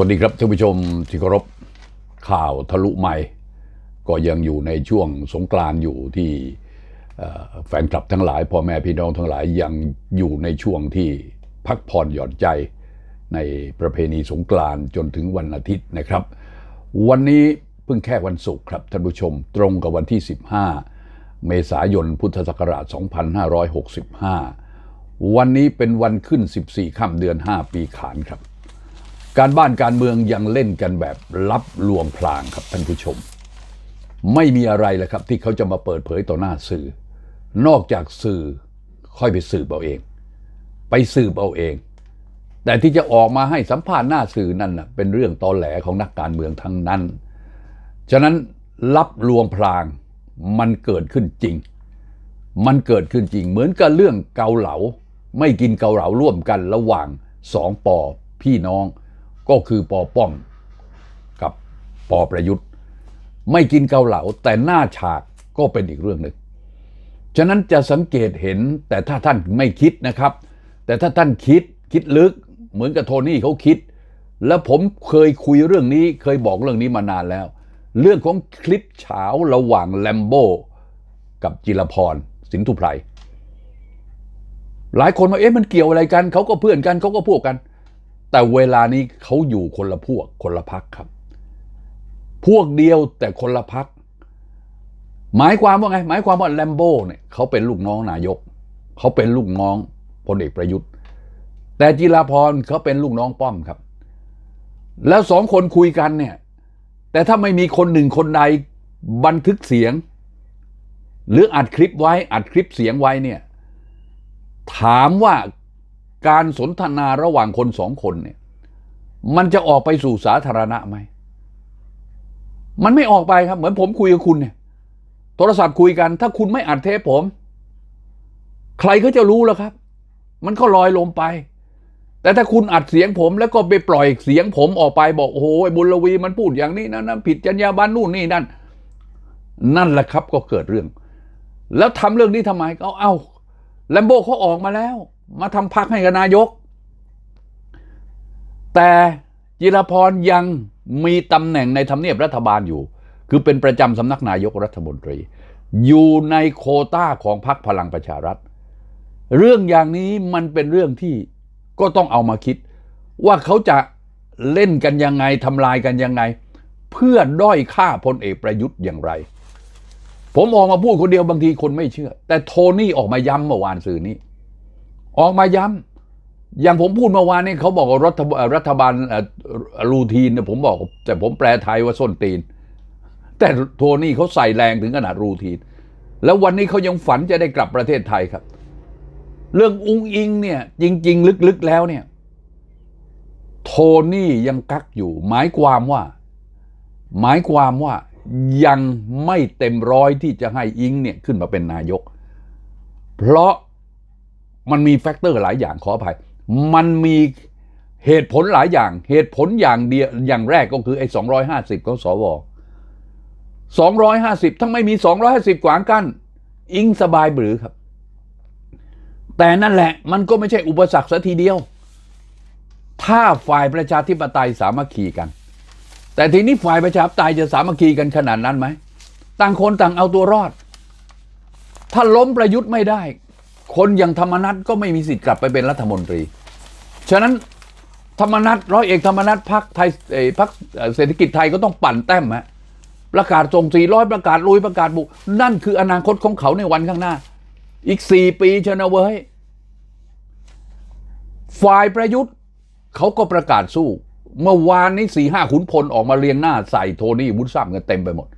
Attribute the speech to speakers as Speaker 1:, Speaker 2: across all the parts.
Speaker 1: วัสดีครับท่านผู้ชมที่เคารพข่าวทะลุใหม่ ก็ยังอยู่ในช่วงสงกรานอยู่ที่แฟนคลับทั้งหลายพ่อแม่พี่น้องทั้งหลายยังอยู่ในช่วงที่พักผ่อนหย่อนใจในประเพณีสงกรานจนถึงวันอาทิตย์นะครับ วันนี้เพิ่งแค่วันศุกร์ครับท่านผู้ชมตรงกับวันที่ 15 เมษายนพุทธศักราช 2565 วันนี้เป็นวันขึ้น 14 ค่ำเดือน 5 ปีขานครับ การบ้านการเมืองยังเล่นกันแบบลับลวงพลางครับท่านผู้ชม ไม่มีอะไรเลยครับที่เขาจะมาเปิดเผยต่อหน้าสื่อ นอกจากสื่อค่อยไปสืบเอาเอง ไปสืบเอาเอง แต่ที่จะออกมาให้สัมภาษณ์หน้าสื่อนั่นนะเป็นเรื่องตอแหลของนักการเมืองทั้งนั้น ฉะนั้นลับลวงพลางมันเกิดขึ้นจริง มันเกิดขึ้นจริง เหมือนกับเรื่องเกาเหลา ไม่กินเกาเหลาร่วมกันระหว่างสองปอพี่น้อง ก็คือปอป้อมกับปอประยุทธ์ ไม่กินเกาเหลาแต่หน้าฉากก็เป็นอีกเรื่องหนึ่งฉะนั้นจะสังเกตเห็นแต่ถ้าท่านไม่คิดนะครับ แต่ถ้าท่านคิดคิดลึกเหมือนกับโทนี่เขาคิด แล้วผมเคยคุยเรื่องนี้เคยบอกเรื่องนี้มานานแล้ว เรื่องของคลิปเฉาระหว่างแลมโบกับจิรพรสินทุไพรหลายคนมาเอ๊ะมันเกี่ยวอะไรกันเขาก็เพื่อนกันเขาก็พวกกัน แต่เวลานี้เขาอยู่คนละพวกคนละพักครับ พวกเดียวแต่คนละพัก หมายความว่าไง หมายความว่าแลมโบ้เนี่ยเขาเป็นลูกน้องนายก เขาเป็นลูกน้องพลเอกประยุทธ์ แต่จิราพรเขาเป็นลูกน้องป้อมครับ แล้วสองคนคุยกันเนี่ย แต่ถ้าไม่มีคนหนึ่งคนใดบันทึกเสียง หรืออัดคลิปไว้อัดคลิปเสียงไว้เนี่ยถามว่า การสนทนาระหว่างคนสองคนเนี่ยมันจะออกไปสู่สาธารณะไหม มันไม่ออกไปครับ เหมือนผมคุยกับคุณเนี่ย โทรศัพท์คุยกัน ถ้าคุณไม่อัดเทปผม ใครก็จะรู้แล้วครับ มันก็ลอยลมไป แต่ถ้าคุณอัดเสียงผม แล้วก็ไปปล่อยเสียงผมออกไปบอกโอ้โหบุญลวีมันพูดอย่างนี้นะนผิดจรรยาบรรณนู่นนี่นั่น นั่นแหละครับก็เกิดเรื่อง แล้วทำเรื่องนี้ทำไมเอาเอาแลมโบเขาออกมาแล้ว มาทำพักให้กับนายก แต่จิรพรยังมีตำแหน่งในทำเนียบรัฐบาลอยู่ คือเป็นประจำสำนักนายกรัฐมนตรี อยู่ในโคต้าของพรรคพลังประชารัฐ เรื่องอย่างนี้มันเป็นเรื่องที่ก็ต้องเอามาคิด ว่าเขาจะเล่นกันยังไงทำลายกันยังไง เพื่อด้อยค่าพลเอกประยุทธ์อย่างไร ผมออกมาพูดคนเดียวบางทีคนไม่เชื่อ แต่โทนี่ออกมาย้ำเมื่อวานสื่อนี้ ออกมาย้ำอย่างผมพูดเมื่อวานนี้เขาบอกว่ารัฐบรัฐบาลรูทีนผมบอก แต่ผมแปลไทยว่าส้นตีน แต่โทนี่เขาใส่แรงถึงขนาดรูทีน แล้ววันนี้เขายังฝันจะได้กลับประเทศไทยครับ เรื่องอุ้งอิงเนี่ย จริง ๆ ลึกๆแล้วเนี่ย โทนี่ยังกักอยู่ หมายความว่า หมายความว่ายังไม่เต็มร้อยที่จะให้อิงเนี่ยขึ้นมาเป็นนายก เพราะ มันมีแฟกเตอร์หลายอย่างขออภัย มันมีเหตุผลหลายอย่าง เหตุผลอย่างเดียวอย่างแรกก็คือไอ้สองร้อยห้าสิบของสวสองร้อยห้าสิบถ้าไม่มีสองร้อยห้าสิบขวางกั้น อิงสบายหรือครับ แต่นั่นแหละมันก็ไม่ใช่อุปสรรคสัทีเดียว ถ้าฝ่ายประชาธิปไตยสามัคคีกัน แต่ทีนี้ฝ่ายประชาธิปไตยจะสามัคคีกันขนาดนั้นไหม ต่างคนต่างเอาตัวรอด ถ้าล้มประยุทธ์ไม่ได้ คนอย่างธรรมนัฐก็ไม่มีสิทธิ์กลับไปเป็นรัฐมนตรี ฉะนั้นธรรมนัฐร้อยเอกธรรมนัฐพักไทยพักเศรษฐกิจไทยก็ต้องปั่นแต้มฮะประกาศส่งสี่ร้อยประกาศลุยประกาศบุกนั่นคืออนาคตของเขาในวันข้างหน้า อีกสี่ปีชนะเว้ยฝ่ายประยุทธ์เขาก็ประกาศสู้ เมื่อวานนี้สี่ห้าขุนพลออกมาเรียงหน้าใส่โทนี่วุฒิซ้ำกันเต็มไปหมด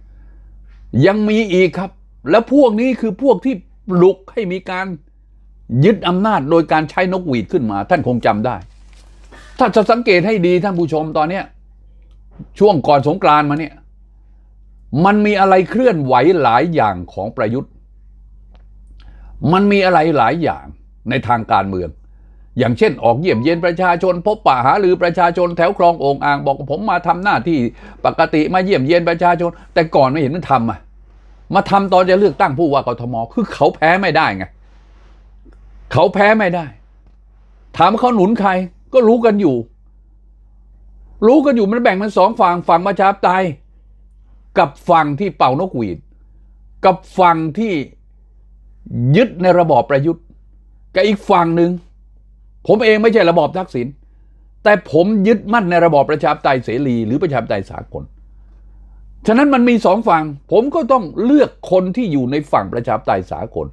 Speaker 1: ยังมีอีกครับ แล้วพวกนี้คือพวกที่ปลุกให้มีการ ยึดอำนาจโดยการใช้นกหวีดขึ้นมา ท่านคงจำได้ ถ้าจะสังเกตให้ดีท่านผู้ชมตอนเนี้ยช่วงก่อนสงกรานต์มาเนี่ย มันมีอะไรเคลื่อนไหวหลายอย่างของประยุทธ์ มันมีอะไรหลายอย่างในทางการเมือง อย่างเช่น ออกเยี่ยมเยียนประชาชน พบปะหาหรือประชาชนแถวคลองโองอ่างบอกผมมาทำหน้าที่ปกติมาเยี่ยมเยียนประชาชน แต่ก่อนไม่เห็นมันทำอะมาทำตอนจะเลือกตั้งผู้ว่ากทมคือเขาแพ้ไม่ได้ไง เขาแพ้ไม่ได้ ถามเขาหนุนใครก็รู้กันอยู่ รู้กันอยู่มันแบ่งเป็นสองฝั่งฝั่งประชาธิปไตยกับฝั่งที่เป่านกหวีด กับฝั่งที่ยึดในระบอบประยุทธ์ กับอีกฝั่งหนึ่งผมเองไม่ใช่ระบอบทักษิณแต่ผมยึดมั่นในระบอบประชาธิปไตยเสรีหรือประชาธิปไตยสากล ฉะนั้นมันมีสองฝั่ง ผมก็ต้องเลือกคนที่อยู่ในฝั่งประชาธิปไตยสากล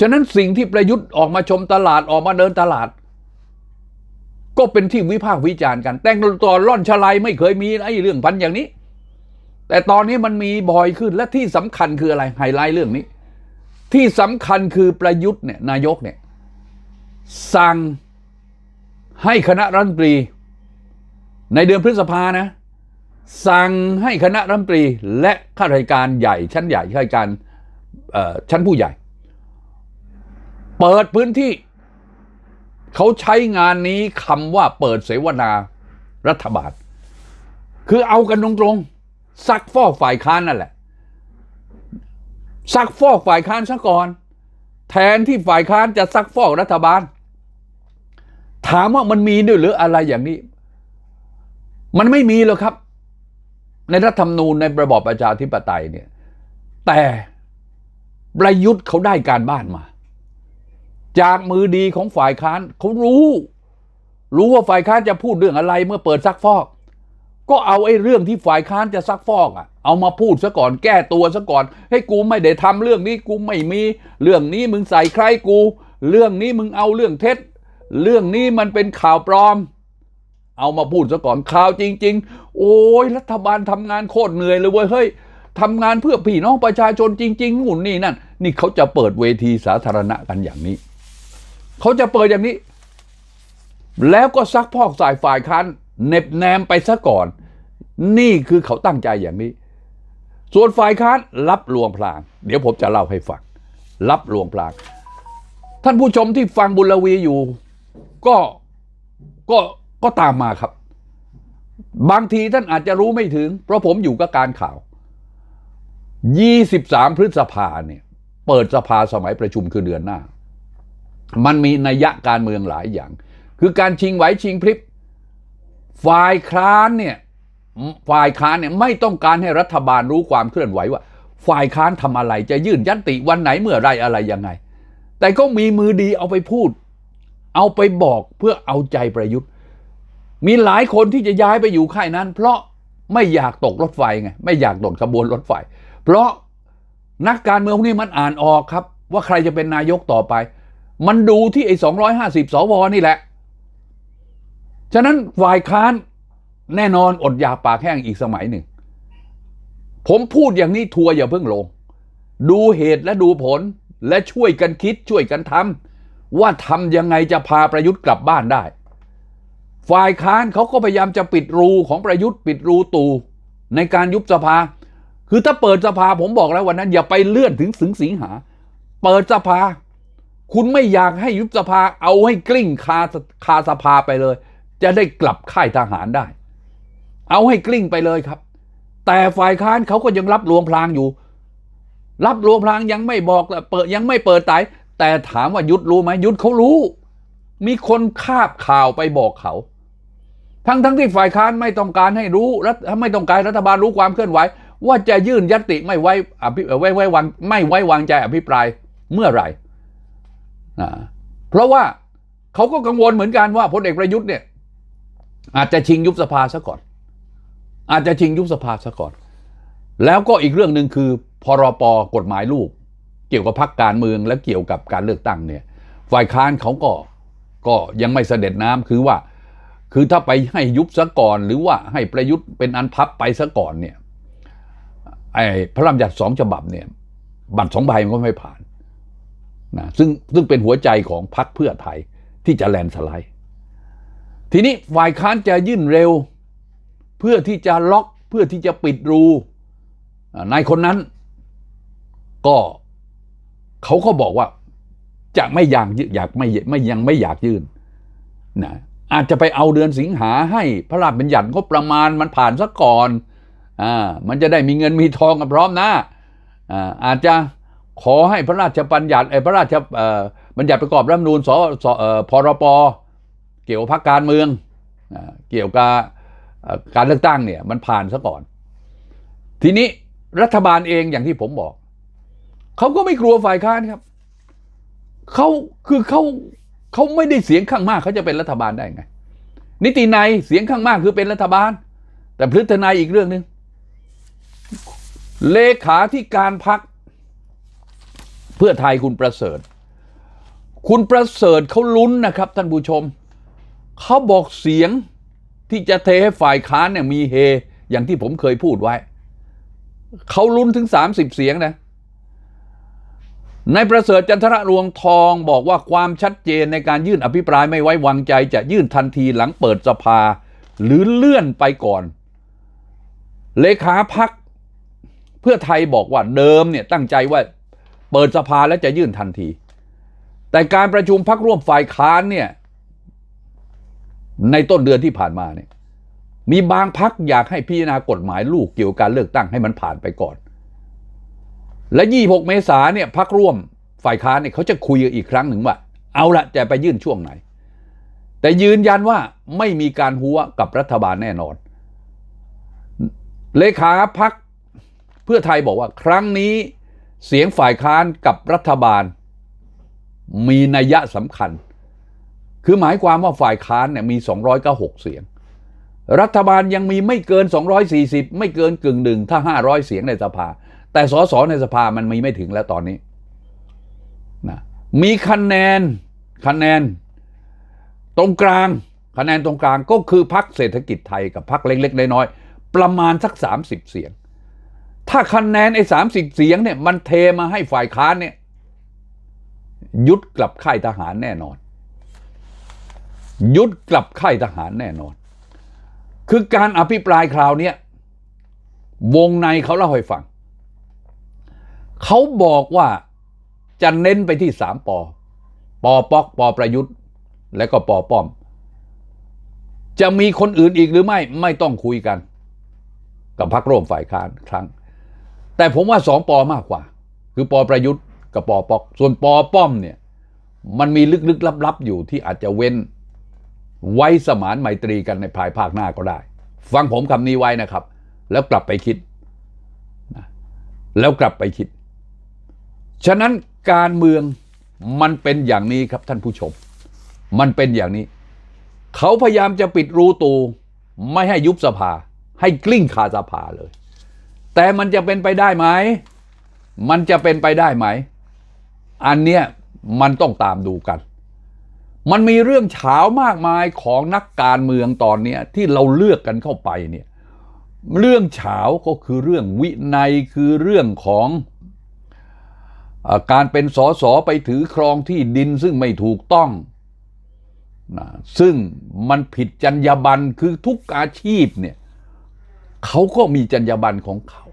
Speaker 1: ฉะนั้นสิ่งที่ประยุทธ์ออกมาชมตลาดออกมาเดินตลาด ก็เป็นที่วิพากษ์วิจารณ์กัน แต่งตัวร่อนชลายไม่เคยมีไอ้เรื่องพันอย่างนี้ แต่ตอนนี้มันมีบ่อยขึ้นและที่สำคัญคืออะไรไฮไลท์เรื่องนี้ ที่สำคัญคือประยุทธ์เนี่ยนายกเนี่ยสั่งให้คณะรัฐมนตรี ในเดือนพฤษภานะ สั่งให้คณะรัฐมนตรีและข้าราชการใหญ่ชั้นใหญ่ข้าราชการชั้นผู้ใหญ่ เปิดพื้นที่ เขาใช้งานนี้คำว่าเปิดเสวนารัฐบาล คือเอากันตรงๆซักฟอกฝ่ายค้านนั่นแหละซักฟอกฝ่ายค้านซะก่อน แทนที่ฝ่ายค้านจะซักฟอกรัฐบาล ถามว่ามันมีด้วยหรืออะไรอย่างนี้ มันไม่มีหรอกครับ ในรัฐธรรมนูญในระบอบประชาธิปไตยเนี่ย แต่ประยุทธ์เขาได้การบ้านมา จากมือดีของฝ่ายค้านเขารู้ รู้ว่าฝ่ายค้านจะพูดเรื่องอะไรเมื่อเปิดซักฟอก ก็เอาไอ้เรื่องที่ฝ่ายค้านจะซักฟอกอะ เอามาพูดซะก่อนแก้ตัวซะก่อน ให้กูไม่ได้ทำเรื่องนี้กูไม่มี เรื่องนี้มึงใส่ใครกู เรื่องนี้มึงเอาเรื่องเท็จ เรื่องนี้มันเป็นข่าวปลอม เอามาพูดซะก่อนข่าวจริง ๆ โอ้ยรัฐบาลทำงานโคตรเหนื่อยเลยเว้ยเฮ้ยทำงานเพื่อพี่น้องประชาชนจริงๆนู่นนี่นั่น นี่เขาจะเปิดเวทีสาธารณะกันอย่างนี้ เขาจะเปิดอย่างนี้ แล้วก็ซักพอกสายฝ่ายค้านเน็บแนมไปซะก่อน นี่คือเขาตั้งใจอย่างนี้ ส่วนฝ่ายค้านรับลวงพลาง เดี๋ยวผมจะเล่าให้ฟัง รับลวงพลาง ท่านผู้ชมที่ฟังบุญวีอยู่ ก็ก็ก็ตามมาครับ บางทีท่านอาจจะรู้ไม่ถึง เพราะผมอยู่กับการข่าว 23 พฤษภาเนี่ย เปิดสภาสมัยประชุมคือเดือนหน้า มันมีนัยยะการเมืองหลายอย่าง คือการชิงไหวชิงพริบฝ่ายค้านเนี่ยฝ่ายค้านเนี่ยไม่ต้องการให้รัฐบาลรู้ความเคลื่อนไหวว่า ฝ่ายค้านทำอะไรจะยื่นยัตติวันไหนเมื่อไรอะไรยังไง แต่ก็มีมือดีเอาไปพูด เอาไปบอกเพื่อเอาใจประยุทธ์ มีหลายคนที่จะย้ายไปอยู่ค่ายนั้น เพราะไม่อยากตกรถไฟไงไม่อยากโดดขบวนรถไฟ เพราะนักการเมืองพวกนี้มันอ่านออกครับ ว่าใครจะเป็นนายกต่อไป มันดูที่ไอ้250สวนี่แหละ ฉะนั้นฝ่ายค้านแน่นอนอดอยากปากแห้งอีกสมัยหนึ่ง ผมพูดอย่างนี้ทัวร์อย่าเพิ่งลง ดูเหตุและดูผลและช่วยกันคิดช่วยกันทำว่าทำยังไงจะพาประยุทธ์กลับบ้านได้ ฝ่ายค้านเขาก็พยายามจะปิดรูของประยุทธ์ ปิดรูตูในการยุบสภา คือถ้าเปิดสภาผมบอกแล้ววันนั้น อย่าไปเลื่อนถึงถึงสิงหา เปิดสภา คุณไม่อยากให้ยุบสภาเอาให้กลิ้งคาคาสภาไปเลย จะได้กลับค่ายทหารได้ เอาให้กลิ้งไปเลยครับ แต่ฝ่ายค้านเขาก็ยังรับลวงพลางอยู่ รับลวงพลางยังไม่บอกเปิดยังไม่เปิดไตแต่ถามว่ายุดรู้ไหมยุดเขารู้ มีคนคาบข่าวไปบอกเขา ทั้งทั้งที่ฝ่ายค้านไม่ต้องการให้รู้รัฐไม่ต้องการรัฐบาลรู้ความเคลื่อนไหว ว่าจะยื่นยติไม่ไว้อภิไว้ไว้วางไม่ไว้วางใจอภิปรายเมื่อไหร่ เพราะว่าเขาก็กังวลเหมือนกันว่าพลเอกประยุทธ์เนี่ย อาจจะชิงยุบสภาซะก่อน อาจจะชิงยุบสภาซะก่อน แล้วก็อีกเรื่องหนึ่งคือพรปกฎหมายลูก เกี่ยวกับพรรคการเมืองและเกี่ยวกับการเลือกตั้งเนี่ย ฝ่ายค้านเขาก็ก็ยังไม่เสด็จน้ำคือว่า คือถ้าไปให้ยุบซะก่อน หรือว่าให้ประยุทธ์เป็นอันพับไปซะก่อนเนี่ยไอ้พระราชบัญญัติสองฉบับเนี่ย บัตรสองใบมันก็ไม่ผ่าน นะซึ่งซึ่งเป็นหัวใจของพรรคเพื่อไทยที่จะแลนสไลด์ ทีนี้ฝ่ายค้านจะยื่นเร็ว เพื่อที่จะล็อกเพื่อที่จะปิดรูนายคนนั้น ก็เขาก็บอกว่าจะไม่อยากอยากไม่ไม่ยังไม่อยากยื่นนะอาจจะไปเอาเดือนสิงหาให้พระราชบัญญัติงบประมาณมันผ่านซะก่อนอ่ามันจะได้มีเงินมีทองกันพร้อมนะอ่าอาจจะ ขอให้พระราชบัญญัติไอ้พระราชบัญญัติประกอบรัฐธรรมนูญสสพรปเกี่ยวกับพรรคการเมืองเกี่ยวกับการเลือกตั้งเนี่ยมันผ่านซะก่อน ทีนี้รัฐบาลเองอย่างที่ผมบอกเขาก็ไม่กลัวฝ่ายค้านครับเขาคือเขาเขาไม่ได้เสียงข้างมากเขาจะเป็นรัฐบาลได้ไง นิติในยเสียงข้างมากคือเป็นรัฐบาล แต่พฤษนายอีกเรื่องหนึ่งเลขาที่การพัก พื่อไทยคุณประเสริฐ คุณประเสริฐเขาลุ้นนะครับท่านผู้ชม เขาบอกเสียงที่จะเทให้ฝ่ายค้านเนี่ยมีเฮ อย่างที่ผมเคยพูดไว้ เขาลุ้นถึง 30 เสียงนะนายประเสริฐจันทระรวงทองบอกว่าความชัดเจนในการยื่นอภิปรายไม่ไว้วางใจจะยื่นทันทีหลังเปิดสภา หรือเลื่อนไปก่อน เลขาพักเพื่อไทยบอกว่าเดิมเนี่ยตั้งใจว่า เปิดสภาแล้วจะยื่นทันที แต่การประชุมพักร่วมฝ่ายค้านเนี่ยในต้นเดือนที่ผ่านมาเนี่ยมีบางพักอยากให้พิจารณากฎหมายลูกเกี่ยวกับการเลือกตั้งให้มันผ่านไปก่อน และ26 เมษาเนี่ยพักร่วมฝ่ายค้านเนี่ยเขาจะคุยอีกครั้งหนึ่งว่า เอาละจะไปยื่นช่วงไหน แต่ยืนยันว่าไม่มีการหัวกับรัฐบาลแน่นอน เลขาพักเพื่อไทยบอกว่าครั้งนี้ เสียงฝ่ายค้านกับรัฐบาล มีนัยยะสำคัญ คือหมายความว่าฝ่ายค้านเนี่ยมี 296 เสียง รัฐบาลยังมีไม่เกิน 240 ไม่เกินกึ่งหนึ่งถ้า 500 เสียงในสภา แต่สสในสภามันมีไม่ถึงแล้วตอนนี้นะมีคะแนนคะแนน ตรงกลางคะแนนตรงกลางก็คือพักเศรษฐกิจไทยกับพักเล็กๆน้อยๆประมาณสัก 30 เสียง ถ้าคะแนนไอ้สามสิบเสียงเนี่ย มันเทมาให้ฝ่ายค้านเนี่ย ยุดกลับค่ายทหารแน่นอน ยุดกลับค่ายทหารแน่นอน คือการอภิปรายคราวเนี้ยวงในเขาเล่าให้ฟัง เขาบอกว่าจะเน้นไปที่สามปอ ปอปอกปอประยุทธ์ และก็ปอป้อม จะมีคนอื่นอีกหรือไม่ไม่ต้องคุยกัน กับพรรคร่วมฝ่ายค้านครั้ง แต่ผมว่าสองปอมากกว่า คือปอประยุทธ์กับปอปอก ส่วนปอป้อมเนี่ย มันมีลึกๆลับๆอยู่ที่อาจจะเว้นไว้สมานไมตรีกันในภายภาคหน้าก็ได้ ฟังผมคำนี้ไว้นะครับ แล้วกลับไปคิดนะแล้วกลับไปคิด ฉะนั้นการเมืองมันเป็นอย่างนี้ครับท่านผู้ชม มันเป็นอย่างนี้ เขาพยายามจะปิดรูตู ไม่ให้ยุบสภา ให้กลิ้งคาสภาเลย แต่มันจะเป็นไปได้ไหม มันจะเป็นไปได้ไหม อันเนี้ยมันต้องตามดูกัน มันมีเรื่องเฉามากมายของนักการเมืองตอนนี้ที่เราเลือกกันเข้าไปเนี่ย เรื่องเฉาก็คือเรื่องวินัยคือเรื่องของอการเป็นสสไปถือครองที่ดินซึ่งไม่ถูกต้องนะซึ่งมันผิดจรรยาบรรณคือทุกอาชีพเนี่ย เขาก็มีจรรยาบรรณของเขา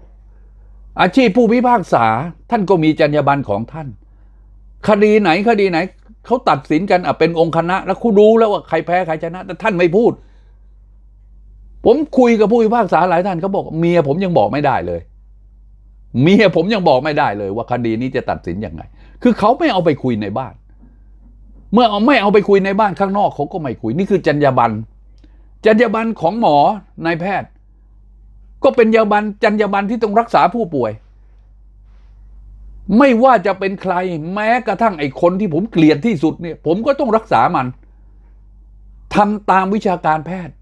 Speaker 1: อาชีพผู้พิพากษาท่านก็มีจรรยาบรรณของท่าน คดีไหนคดีไหนเขาตัดสินกันอะเป็นองค์คณะ แล้วคุณรู้แล้วว่าใครแพ้ใครชนะ แต่ท่านไม่พูด ผมคุยกับผู้พิพากษาหลายท่านเขาบอกเมียผมยังบอกไม่ได้เลยเมียผมยังบอกไม่ได้เลยว่าคดีนี้จะตัดสินยังไง คือเขาไม่เอาไปคุยในบ้าน เมื่อเอาไม่เอาไปคุยในบ้านข้างนอกเขาก็ไม่คุย นี่คือจรรยาบรรณจรรยาบรรณของหมอนายแพทย์ ก็เป็นยาบันจรรยาบรรณที่ต้องรักษาผู้ป่วย ไม่ว่าจะเป็นใครแม้กระทั่งไอ้คนที่ผมเกลียดที่สุดเนี่ย ผมก็ต้องรักษามันทำตามวิชาการแพทย์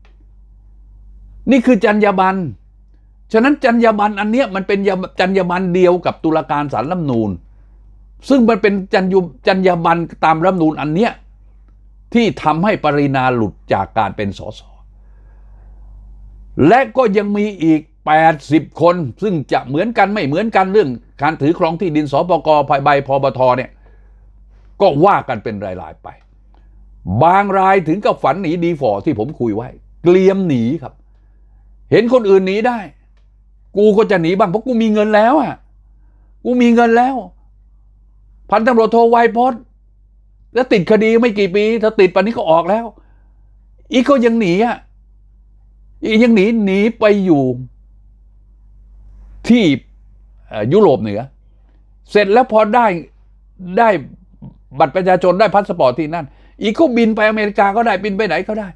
Speaker 1: นี่คือจรรยาบรรณฉะนั้นจรรยาบรรณอันเนี้ยมันเป็นจรรยาบรรณเดียวกับตุลาการศาลรัฐนูญซึ่งมันเป็นจรรยุจรรยาบรรณตามรัฐนูญอันเนี้ยที่ทำให้ปรินาหลุดจากการเป็นสส และก็ยังมีอีก 80 คน ซึ่งจะเหมือนกันไม่เหมือนกันเรื่องการถือครองที่ดินสปกภายใบพบทเนี่ยก็ว่ากันเป็นรายๆไป บางรายถึงกับฝันหนีดีฟอร์ที่ผมคุยไว้ เกลียมหนีครับ เห็นคนอื่นหนีได้ กูก็จะหนีบ้างเพราะกูมีเงินแล้วอะกูมีเงินแล้ว พันตำรวจโทไวพจน์แล้วติดคดีไม่กี่ปี ถ้าติดปันนี้ก็ออกแล้ว อีกก็ยังหนีอะ อีกยังหนีหนีไปอยู่ที่ยุโรปเหนือ เสร็จแล้วพอได้ได้บัตรประชาชนได้พาสปอร์ตที่นั่น อีกก็บินไปอเมริกาก็ได้บินไปไหนก็ได้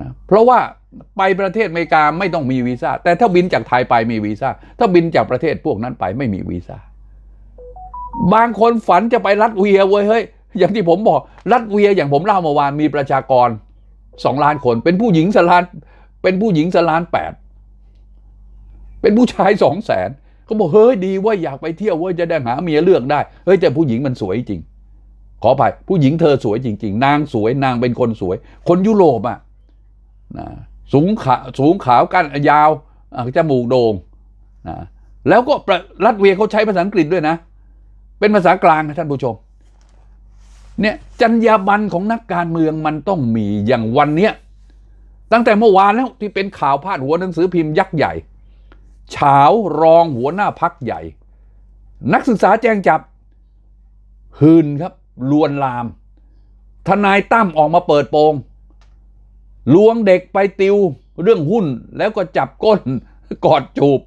Speaker 1: นะเพราะว่าไปประเทศอเมริกาไม่ต้องมีวีซ่าแต่ถ้าบินจากไทยไปมีวีซ่าถ้าบินจากประเทศพวกนั้นไปไม่มีวีซ่าบางคนฝันจะไปรัสเวียเว้ยเฮ้ยอย่างที่ผมบอกรัสเวียอย่างผมเล่าเมื่อวานมีประชากรสองล้านคน เป็นผู้หญิงสล้าน เป็นผู้หญิงสล้านแปดเป็นผู้ชายสองแสนเขาบอกเฮ้ยดีว่าอยากไปเที่ยวว่าจะได้หาเมียเลือกได้เฮ้ยแต่ผู้หญิงมันสวยจริง ขออภัยผู้หญิงเธอสวยจริง ๆ นางสวยนางเป็นคนสวย คนยุโรปอะนะสูงขาสูงขาวกันยาวจมูกโด่งนะแล้วก็รัสเวียเขาใช้ภาษาอังกฤษด้วยนะ เป็นภาษากลางนะท่านผู้ชมเนี่ยจรรยาบรรณของนักการเมืองมันต้องมีอย่างวันเนี้ย ตั้งแต่เมื่อวานแล้วที่เป็นข่าวพาดหัวหนังสือพิมพ์ยักษ์ใหญ่เฉาวรองหัวหน้าพักใหญ่ นักศึกษาแจ้งจับหืนครับ ลวนลาม ทนายตั้มออกมาเปิดโปงลวงเด็กไปติวเรื่องหุ้นแล้วก็จับก้นกอดจูบ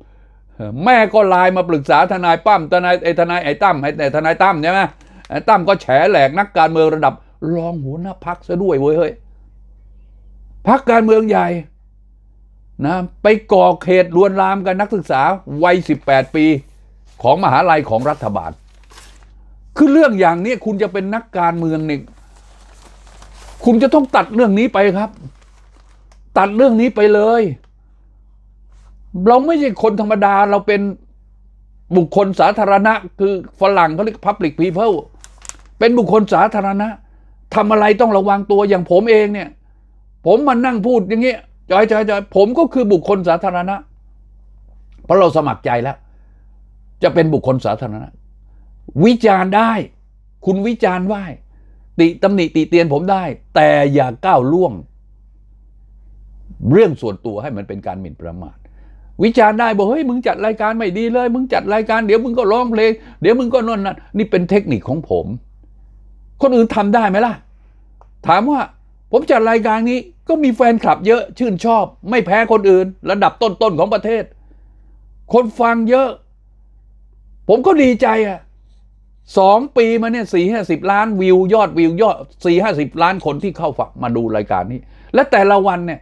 Speaker 1: แม่ก็ไลน์มาปรึกษาทนายปั้มทนายไอ้ทนายไอ้ตั้มไอ้ทนายตั้มใช่ไหมไอ้ตั้มก็แฉแหลกนักการเมืองระดับรองหัวหน้าพักซะด้วยเว้ยเฮ้ย พักการเมืองใหญ่นะไปก่อเหตุลวนลามกันนักศึกษาวัย 18 ปีของมหาลัยของรัฐบาล คือเรื่องอย่างนี้คุณจะเป็นนักการเมืองเนี่ยคุณจะต้องตัดเรื่องนี้ไปครับ ตัดเรื่องนี้ไปเลย เราไม่ใช่คนธรรมดาเราเป็นบุคคลสาธารณะ คือฝรั่งเขาเรียก public people เป็นบุคคลสาธารณะทำอะไรต้องระวังตัวอย่างผมเองเนี่ย ผมมานั่งพูดอย่างเงี้ยจอยจอยจอยผมก็คือบุคคลสาธารณะ เพราะเราสมัครใจแล้ว จะเป็นบุคคลสาธารณะ วิจารณ์ได้ คุณวิจารณ์ได้ติตำหนิติเตียนผมได้ แต่อย่าก้าวล่วง เรื่องส่วนตัวให้มันเป็นการหมิ่นประมาทวิจารณ์ได้บอกเฮ้ยมึงจัดรายการไม่ดีเลย มึงจัดรายการเดี๋ยวมึงก็ร้องเพลงเดี๋ยวมึงก็นอนนั่นนี่เป็นเทคนิคของผม คนอื่นทำได้ไหมล่ะ ถามว่า ผมจัดรายการนี้ก็มีแฟนคลับเยอะชื่นชอบ ไม่แพ้คนอื่น ระดับต้นๆของประเทศ คนฟังเยอะ ผมก็ดีใจอะสองปีมาเนี่ยสี่ห้าสิบล้านวิวยอดวิวยอดสี่ห้าสิบล้านคนที่เข้าฝักมาดูรายการนี้ และแต่ละวันเนี่ย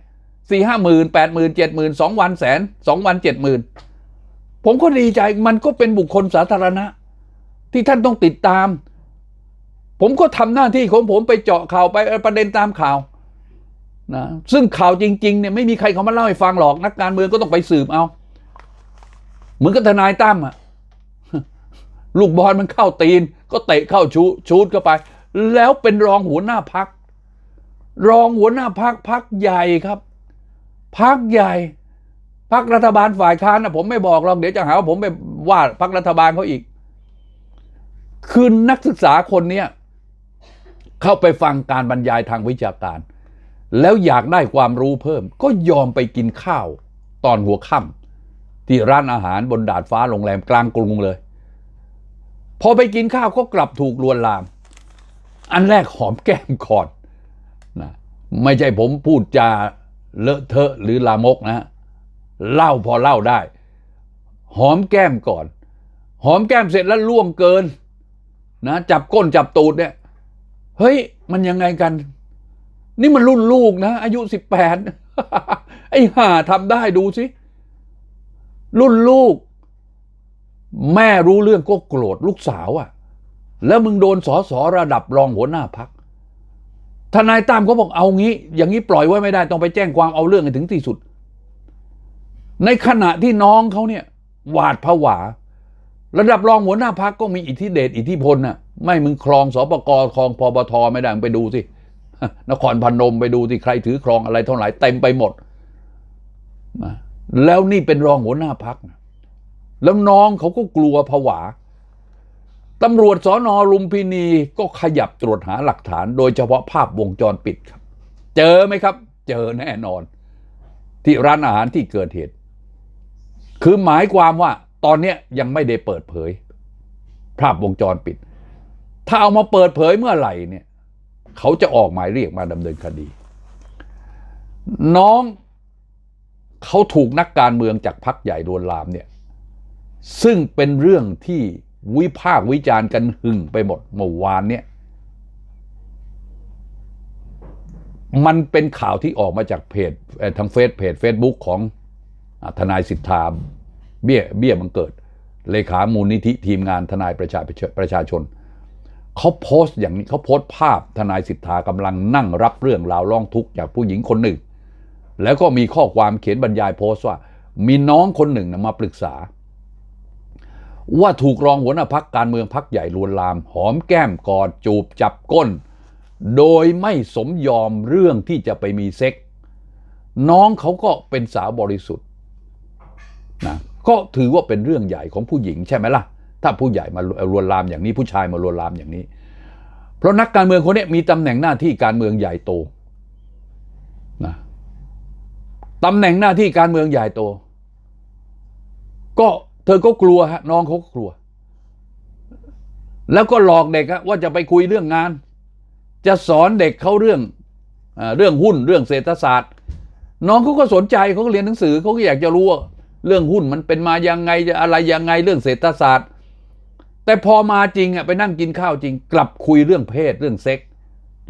Speaker 1: สี่ห้าหมื่นแปดหมื่นเจ็ดหมื่นสองวันแสนสองวันเจ็ดหมื่นผมก็ดีใจมันก็เป็นบุคคลสาธารณะ ที่ท่านต้องติดตาม ผมก็ทำหน้าที่ของผมไปเจาะข่าวไปประเด็นตามข่าวนะซึ่งข่าวจริงๆเนี่ยไม่มีใครเขามาเล่าให้ฟังหรอกนักการเมืองก็ต้องไปสืบเอา เหมือนกับทนายตั้มอะลูกบอลมันเข้าตีน ก็เตะเข้าชูชูดเข้าไป แล้วเป็นรองหัวหน้าพัก รองหัวหน้าพักพักใหญ่ครับพักใหญ่พักรัฐบาลฝ่ายค้านนะผมไม่บอกหรอกเดี๋ยวจะหาว่าผมไปว่าพักรัฐบาลเขาอีก คือนักศึกษาคนเนี้ย เข้าไปฟังการบรรยายทางวิชาการ แล้วอยากได้ความรู้เพิ่ม ก็ยอมไปกินข้าวตอนหัวค่ำที่ร้านอาหารบนดาดฟ้าโรงแรมกลางกรุงเลย พอไปกินข้าวก็กลับถูกลวนลาม อันแรกหอมแก้มก่อนนะไม่ใช่ผมพูดจาเลอะเทอะหรือลามกนะเล่าพอเล่าได้ หอมแก้มก่อน หอมแก้มเสร็จแล้วล่วงเกินนะจับก้นจับตูดเนี่ย เฮ้ย มันยังไงกัน นี่มันรุ่นลูกนะ อายุสิบแปดไอ้ห่าทำได้ดูสิ รุ่นลูก แม่รู้เรื่องก็โกรธลูกสาวอะ่ะ แล้วมึงโดนสอสอระดับรองหัวหน้าพักทนายตามเขาบอกเอางี้ อย่างนี้ปล่อยไว้ไม่ได้ต้องไปแจ้งความเอาเรื่องให้ถึงที่สุด ในขณะที่น้องเขาเนี่ย หวาดผวา ระดับรองหัวหน้าพักก็มีอิทธิเดชอิทธิพลน่ะ ไม่มึงครองสปกครองพบทไม่ได้มึงไปดูสินครพนมไปดูที่ใครถือครองอะไรเท่าไหร่เต็มไปหมดนะแล้วนี่เป็นรองหัวหน้าพัก แล้วน้องเขาก็กลัวผวาตำรวจสอนอลุมพินีก็ขยับตรวจหาหลักฐาน โดยเฉพาะภาพวงจรปิดครับ เจอไหมครับ เจอแน่นอน ที่ร้านอาหารที่เกิดเหตุ คือหมายความว่าตอนนี้ยังไม่ได้เปิดเผย ภาพวงจรปิด ถ้าเอามาเปิดเผยเมื่อไหร่เนี่ย เขาจะออกหมายเรียกมาดำเนินคดี น้องเขาถูกนักการเมืองจากพรรคใหญ่โดนลามเนี่ย ซึ่งเป็นเรื่องที่วิพากษ์วิจารณ์กันหึ่งไปหมดเมื่อวานเนี่ย มันเป็นข่าวที่ออกมาจากเพจทางเฟซเพจ Facebook ของอทนายสิทธาเบี้ยเบี้ยบังเกิด เลขามูลนิธิทีมงานทนายประชาประชาชน เขาโพสต์อย่างนี้เขาโพสต์ภาพทนายสิทธากำลังนั่งรับเรื่องราวร้องทุกข์จากผู้หญิงคนหนึ่ง แล้วก็มีข้อความเขียนบรรยายโพสต์ว่า มีน้องคนหนึ่งนะมาปรึกษา ว่าถูกรองหัวหน้าพักการเมืองพักใหญ่ลวนลาม หอมแก้มกอดจูบจับก้น โดยไม่สมยอมเรื่องที่จะไปมีเซ็ก น้องเขาก็เป็นสาวบริสุทธิ์นะก็ถือว่าเป็นเรื่องใหญ่ของผู้หญิงใช่ไหมล่ะ ถ้าผู้ใหญ่มาลวนลามอย่างนี้ ผู้ชายมาลวนลามอย่างนี้ เพราะนักการเมืองคนนี้มีตำแหน่งหน้าที่การเมืองใหญ่โตนะตำแหน่งหน้าที่การเมืองใหญ่โต ก็เธอก็กลัวฮะน้องเขาก็กลัว แล้วก็หลอกเด็กอะว่าจะไปคุยเรื่องงาน จะสอนเด็กเขาเรื่องอาเรื่องหุ้นเรื่องเศรษฐศาสตร์ น้องเขาก็สนใจเขาก็เรียนหนังสือเขาก็อยากจะรู้ว่าเรื่องหุ้นมันเป็นมายังไงจะอะไรยังไงเรื่องเศรษฐศาสตร์ แต่พอมาจริงอะไปนั่งกินข้าวจริง กลับคุยเรื่องเพศเรื่องเซ็ก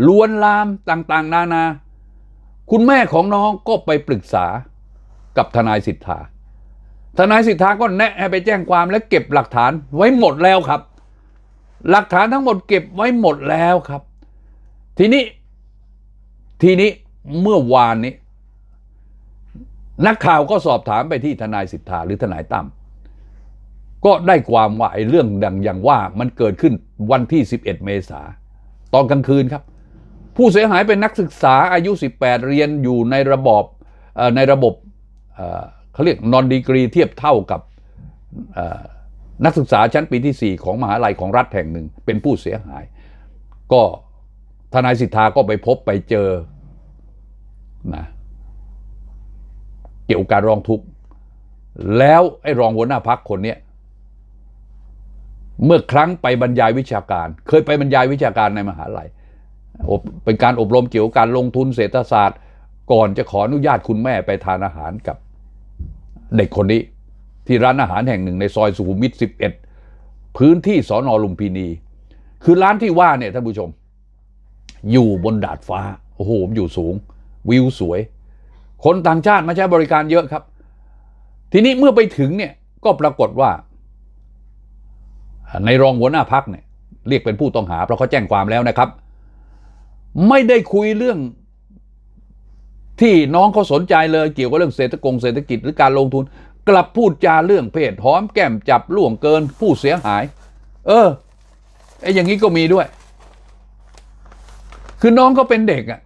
Speaker 1: ลวนลามต่างๆ นานา คุณแม่ของน้องก็ไปปรึกษากับทนายสิทธาทนายสิทธาก็แนะให้ไปแจ้งความและเก็บหลักฐานไว้หมดแล้วครับ หลักฐานทั้งหมดเก็บไว้หมดแล้วครับ ทีนี้ ทีนี้เมื่อวานนี้ นักข่าวก็สอบถามไปที่ทนายสิทธาหรือทนายตั้ม ก็ได้ความว่าไอ้เรื่องดังอย่างว่ามันเกิดขึ้นวันที่ 11 เมษาตอนกลางคืนครับ ผู้เสียหายเป็นนักศึกษาอายุ 18 เรียนอยู่ในระบบในระบบเขาเรียกนอนดีกรีเทียบเท่ากับนักศึกษาชั้นปีที่ 4 ของมหาลัยของรัฐแห่งหนึ่ง เป็นผู้เสียหาย ก็ทนายสิทธาก็ไปพบไปเจอนะเกี่ยวกับการร้องทุกข์แล้วไอ้รองหัวหน้าพักคนเนี้ย เมื่อครั้งไปบรรยายวิชาการ เคยไปบรรยายวิชาการในมหาลัยอบเป็นการอบรมเกี่ยวกับการลงทุนเศรษฐศาสตร์ ก่อนจะขออนุญาตคุณแม่ไปทานอาหารกับเด็กคนนี้ ที่ร้านอาหารแห่งหนึ่งในซอยสุขุมวิท 11 พื้นที่สอนอลุมพินี คือร้านที่ว่าเนี่ยท่านผู้ชม อยู่บนดาดฟ้าโอ้โหอยู่สูง วิวสวย คนต่างชาติมาใช้บริการเยอะครับ ทีนี้เมื่อไปถึงเนี่ยก็ปรากฏว่า ในรองหัวหน้าพักเนี่ยเรียกเป็นผู้ต้องหาเพราะเขาแจ้งความแล้วนะครับ ไม่ได้คุยเรื่องที่น้องเขาสนใจเลยเกี่ยวกับเรื่องเศรษฐกงเศรษฐกิจหรือการลงทุน กลับพูดจาเรื่องเพศหอมแก้มจับล่วงเกิน ผู้เสียหาย เออไอ้อย่างนี้ก็มีด้วย คือน้องก็เป็นเด็กอะ่ะ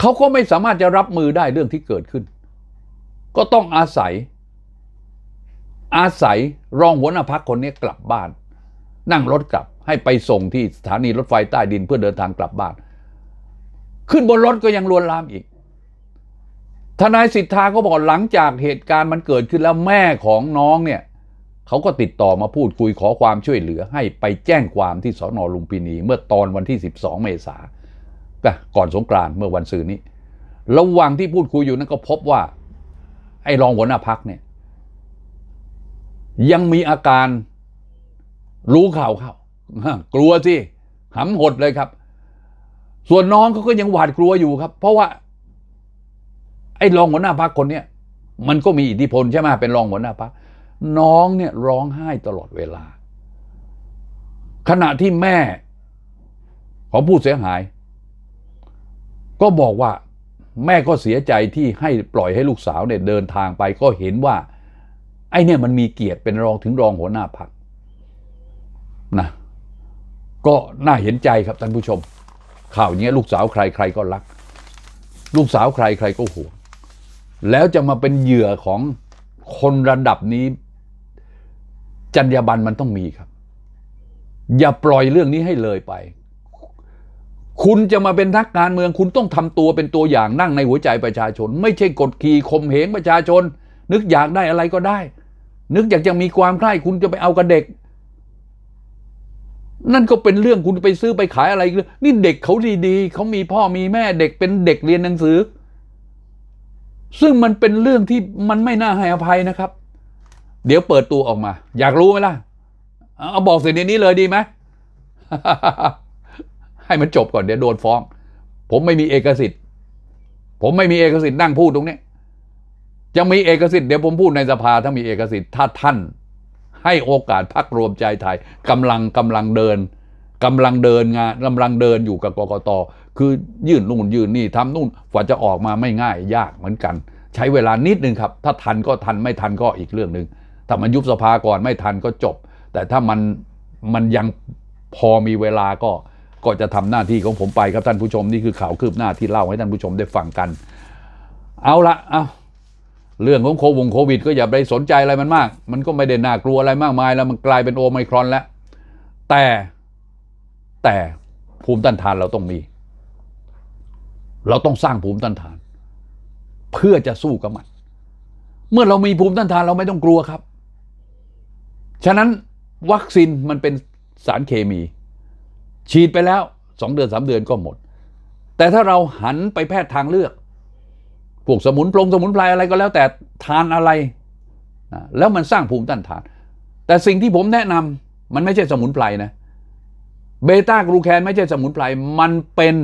Speaker 1: เขาก็ไม่สามารถจะรับมือได้เรื่องที่เกิดขึ้น ก็ต้องอาศัย อาศัยรองหัวหน้าพักคนนี้กลับบ้าน นั่งรถกลับให้ไปส่งที่สถานีรถไฟใต้ดินเพื่อเดินทางกลับบ้าน ขึ้นบนรถก็ยังลวนลามอีก ทนายสิทธาก็บอกหลังจากเหตุการณ์มันเกิดขึ้นแล้วแม่ของน้องเนี่ยเขาก็ติดต่อมาพูดคุยขอความช่วยเหลือ ให้ไปแจ้งความที่สอนอลุมพินี เมื่อตอนวันที่ 12 เมษาก่อนสงกรานต์เมื่อวันซืนนี้ ระหว่างที่พูดคุยอยู่นั้นก็พบว่า ไอ้รองหัวหน้าพักเนี่ย ยังมีอาการรู้ข่าวเข้ากลัวสิหำหดเลยครับ ส่วนน้องเขาก็ยังหวาดกลัวอยู่ครับ เพราะว่า ไอ้รองหัวหน้าพักคนเนี้ยมันก็มีอิทธิพลใช่ไหมเป็นรองหัวหน้าพักน้องเนี่ยร้องไห้ตลอดเวลา ขณะที่แม่ของผู้เสียหาย ก็บอกว่า แม่ก็เสียใจที่ให้ปล่อยให้ลูกสาวเนี่ยเดินทางไปก็เห็นว่า ไอ้เนี่ยมันมีเกียรติเป็นรองถึงรองหัวหน้าพักนะก็น่าเห็นใจครับท่านผู้ชม ข่าวนี้ลูกสาวใครใครก็รัก ลูกสาวใครใครก็ห่วงแล้วจะมาเป็นเหยื่อของคนระดับนี้ จรรยาบรรณมันต้องมีครับ อย่าปล่อยเรื่องนี้ให้เลยไป คุณจะมาเป็นนักการเมือง คุณต้องทำตัวเป็นตัวอย่างนั่งในหัวใจประชาชน ไม่ใช่กดขี่ข่มเหงประชาชน นึกอยากได้อะไรก็ได้ นึกอยากจะมีความใคร่คุณจะไปเอากับเด็ก นั่นก็เป็นเรื่องคุณไปซื้อไปขายอะไรนี่เด็กเขาดีๆเขามีพ่อมีแม่เด็กเป็นเด็กเรียนหนังสือ ซึ่งมันเป็นเรื่องที่มันไม่น่าให้อภัยนะครับ เดี๋ยวเปิดตัวออกมา อยากรู้ไหมล่ะ เอาบอกสียงนี้เลยดีไหมให้มันจบก่อนเดี๋ยวโดนฟ้อง ผมไม่มีเอกสิทธิ์ ผมไม่มีเอกสิทธิ์นั่งพูดตรงนี้ จะมีเอกสิทธิ์เดี๋ยวผมพูดในสภาถ้ามีเอกสิทธิ์ถ้าท่าน ให้โอกาสพักรวมใจไทยกำลังกำลังเดินกำลังเดินงานกำลังเดินอยู่กับกกตคือยื่นนู่นยื่นนี่ทำนู่นกว่าจะออกมาไม่ง่ายยากเหมือนกัน ใช้เวลานิดนึงครับ ถ้าทันก็ทันไม่ทันก็อีกเรื่องหนึ่งถ้ามันยุบสภาก่อนไม่ทันก็จบ แต่ถ้ามันมันยังพอมีเวลาก็ก็จะทำหน้าที่ของผมไปครับท่านผู้ชมนี่คือข่าวคืบหน้าที่เล่าให้ท่านผู้ชมได้ฟังกัน เอาละเอา เรื่องของโควงโควิด ก็อย่าไปสนใจอะไรมันมาก มันก็ไม่ได้น่ากลัวอะไรมากมายแล้วมันกลายเป็นโอไมครอนแล้ว แต่แต่ภูมิต้านทานเราต้องมี เราต้องสร้างภูมิต้านทาน เพื่อจะสู้กับมัน เมื่อเรามีภูมิต้านทานเราไม่ต้องกลัวครับ ฉะนั้นวัคซีนมันเป็นสารเคมี ฉีดไปแล้วสองเดือนสามเดือนก็หมด แต่ถ้าเราหันไปแพทย์ทางเลือก พวกสมุนปรงสมุนไพรอะไรก็แล้วแต่ทานอะไรนะแล้วมันสร้างภูมิต้านทาน แต่สิ่งที่ผมแนะนำมันไม่ใช่สมุนไพรนะเบต้ากลูแคนไม่ใช่สมุนไพรมันเป็น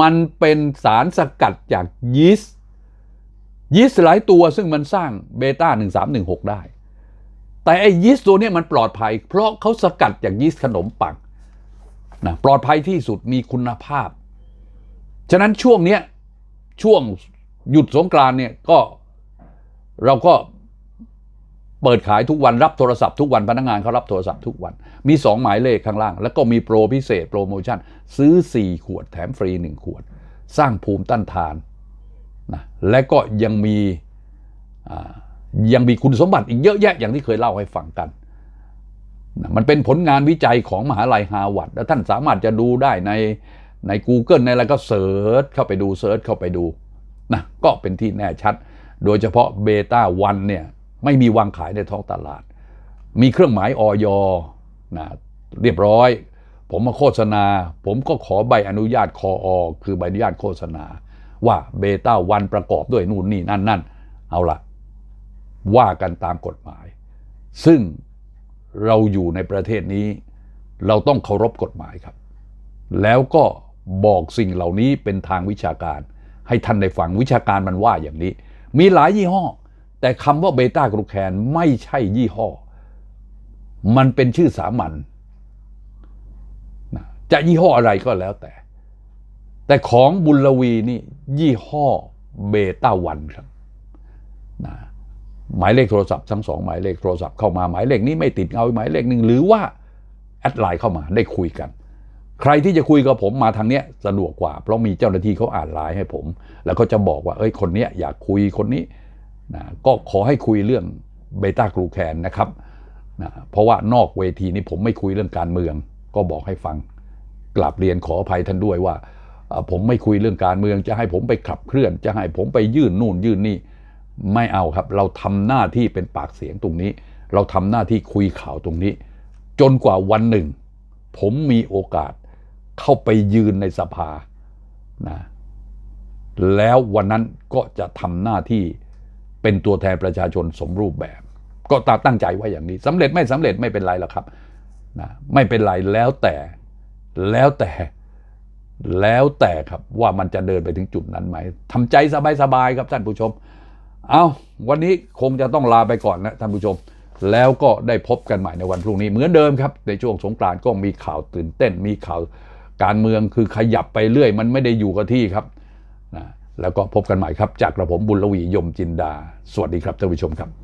Speaker 1: มันเป็นสารสกัดจากยีสต์ยีสต์หลายตัวซึ่งมันสร้างเบต้า1316 ได้ แต่ไอ้ยีสต์ตัวนี้มันปลอดภัย เพราะเขาสกัดจากยีสต์ขนมปังนะปลอดภัยที่สุดมีคุณภาพ ฉะนั้นช่วงเนี้ย ช่วงหยุดสงกรานเนี่ยก็เราก็เปิดขายทุกวันรับโทรศัพท์ทุกวันพนักงานเขารับโทรศัพท์ทุกวัน มีสองหมายเลขข้างล่าง แล้วก็มีโปรพิเศษโปรโมชั่น ซื้อ 4 ขวดแถมฟรี 1 ขวด สร้างภูมิต้านทานนะและก็ยังมียังมีคุณสมบัติอีกเยอะแยะอย่างที่เคยเล่าให้ฟังกันนะมันเป็นผลงานวิจัยของมหาลัยฮาร์วาร์ดแล้วท่านสามารถจะดูได้ใน ใน Google ในอะไรก็เสิร์ชเข้าไปดูเสิร์ชเข้าไปดูนะก็เป็นที่แน่ชัด โดยเฉพาะเบต้าวันเนี่ยไม่มีวางขายในท้องตลาด มีเครื่องหมายออยนะเรียบร้อย ผมมาโฆษณา ผมก็ขอใบอนุญาตคออคือใบอนุญาตโฆษณา ว่าเบต้าวันประกอบด้วยนู่นนี่นั่นนั่นเอาละว่ากันตามกฎหมาย ซึ่งเราอยู่ในประเทศนี้ เราต้องเคารพกฎหมายครับ แล้วก็ บอกสิ่งเหล่านี้เป็นทางวิชาการ ให้ท่านได้ฟังวิชาการมันว่าอย่างนี้ มีหลายยี่ห้อ แต่คำว่าเบต้ากลูแคนไม่ใช่ยี่ห้อ มันเป็นชื่อสามัญจะยี่ห้ออะไรก็แล้วแต่ แต่ของบุญลวีนี่ยี่ห้อเบต้าวันครับนะหมายเลขโทรศัพท์ทั้งสองหมายเลขโทรศัพท์เข้ามาหมายเลขนี้ไม่ติดเอาหมายเลขหนึ่งหรือว่าแอดไลน์เข้ามาได้คุยกัน ใครที่จะคุยกับผมมาทางเนี้ยสะดวกกว่า เพราะมีเจ้าหน้าที่เขาอ่านไลน์ให้ผม แล้วก็จะบอกว่าเอ้ยคนเนี้ยอยากคุยคนนี้นะก็ขอให้คุยเรื่องเบต้ากลูแคนนะครับนะเพราะว่านอกเวทีนี้ผมไม่คุยเรื่องการเมือง ก็บอกให้ฟังกลับเรียนขออภัยท่านด้วยว่า ผมไม่คุยเรื่องการเมืองจะให้ผมไปขับเคลื่อน จะให้ผมไปยื่นนู่นยื่นนี่ไม่เอาครับ เราทำหน้าที่เป็นปากเสียงตรงนี้ เราทำหน้าที่คุยข่าวตรงนี้ จนกว่าวันหนึ่ง ผมมีโอกาส เข้าไปยืนในสภานะแล้ววันนั้นก็จะทำหน้าที่เป็นตัวแทนประชาชนสมรูปแบบ ก็ตาตั้งใจไว้อย่างนี้สำเร็จไม่สำเร็จไม่เป็นไรหรอกครับนะไม่เป็นไรแล้วแต่แล้วแต่แล้วแต่ครับว่ามันจะเดินไปถึงจุดนั้นไหมทำใจสบายๆครับท่านผู้ชม เอาวันนี้คงจะต้องลาไปก่อนนะท่านผู้ชม แล้วก็ได้พบกันใหม่ในวันพรุ่งนี้เหมือนเดิมครับ ในช่วงสงกรานต์ก็มีข่าวตื่นเต้นมีข่าว การเมืองคือขยับไปเรื่อย มันไม่ได้อยู่กับที่ครับนะแล้วก็พบกันใหม่ครับ จากกระผมบุญลวียมจินดา สวัสดีครับท่านผู้ชมครับ